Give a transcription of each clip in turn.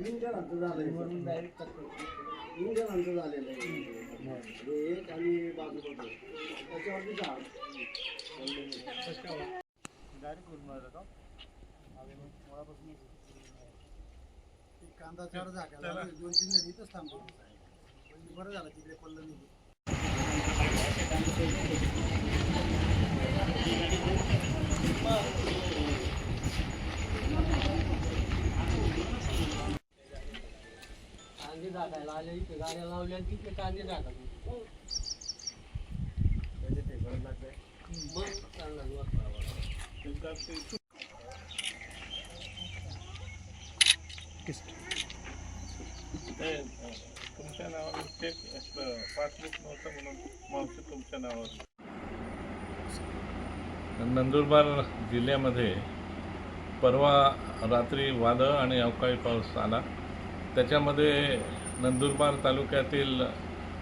तीन जणांचं झालंय. तीन जणांचं झालेलं आहे. एक आणि बाजूला त्याच्यावरती झाड. कांदा चार जागा दोन तीन जण इथंच थांबतो बरं झालं तिकडे पडलं नाही टाकायला आले इथे गाड्या लावल्या आणि तिथे कांदे मग चांगला तुमच्या नावावर चेक असलं पासबुक नव्हतं म्हणून मावशी तुमच्या नावावर. नंदुरबार जिल्ह्यामध्ये परवा रात्री वादळ आणि अवकाळी पाऊस आला. त्याच्यामध्ये नंदुरबार तालुक्यातील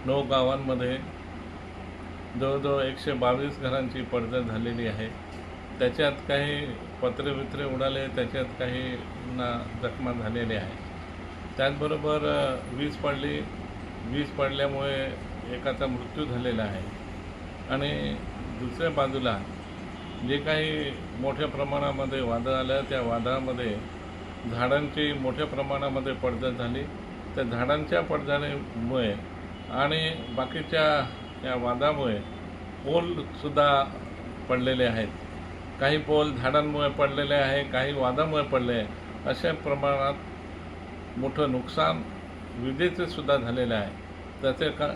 नऊ गावांमध्ये जवळजवळ एकशे बावीस घरांची पडझड झालेली आहे. त्याच्यात काही पत्रे वित्रे उडाले त्याच्यात काही ना जखमा झालेल्या आहे. त्याचबरोबर वीज पडली. वीज पडल्यामुळे एकाचा मृत्यू झालेला आहे. आणि दुसऱ्या बाजूला जे काही मोठ्या प्रमाणामध्ये वादळ आलं त्या वादळामध्ये झाडांची मोठ्या प्रमाणामध्ये पडझड झाली. त्या झाडांच्या पडझाडीमुळे आणि बाकीच्या या वादामुळे पोलसुद्धा पडलेले आहेत. काही पोल झाडांमुळे पडलेले आहे काही वादामुळे पडले आहे. अशा प्रमाणात मोठं नुकसान विजेचेसुद्धा झालेलं आहे. त्याचे का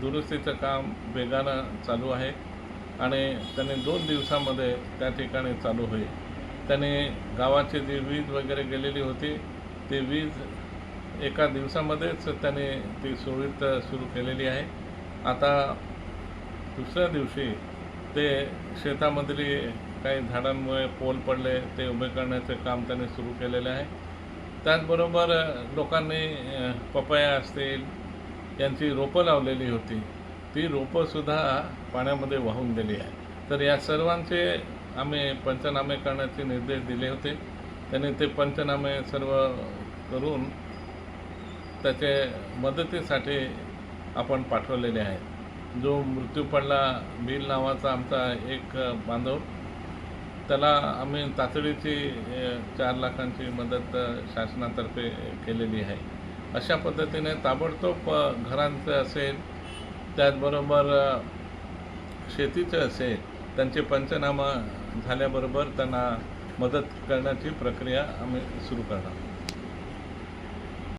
दुरुस्तीचं काम वेगानं चालू आहे आणि त्याने दोन दिवसामध्ये त्या ठिकाणी चालू होईल. त्याने गावाची जी वीज वगैरे गेलेली होती ती वीज एका दिवसामध्येच त्याने ती सुरळीत सुरू केलेली आहे. आता दुसऱ्या दिवशी ते शेतामधली काही झाडांमुळे पोल पडले ते उभे करण्याचे काम त्याने सुरू केलेले आहे. त्याचबरोबर लोकांनी पपया असतील यांची रोपं लावलेली होती. ती रोपंसुद्धा पाण्यामध्ये वाहून गेली आहे. तर या सर्वांचे आम्ही पंचनामे करण्याचे निर्देश दिले होते. त्यांनी ते पंचनामे सर्व करून त्याचे मदतीसाठी आपण पाठवलेले आहे जो मृत्यू पडला बिल नावाचा आमचा एक बांधव त्याला आम्ही तातडीची चार लाखांची मदत शासनातर्फे केलेली आहे. अशा पद्धतीने ताबडतोब घरांचं असेल त्याचबरोबर शेतीचं असेल त्यांचे पंचनामा झाल्याबरोबर त्यांना मदत करण्याची प्रक्रिया आम्ही सुरू करणार.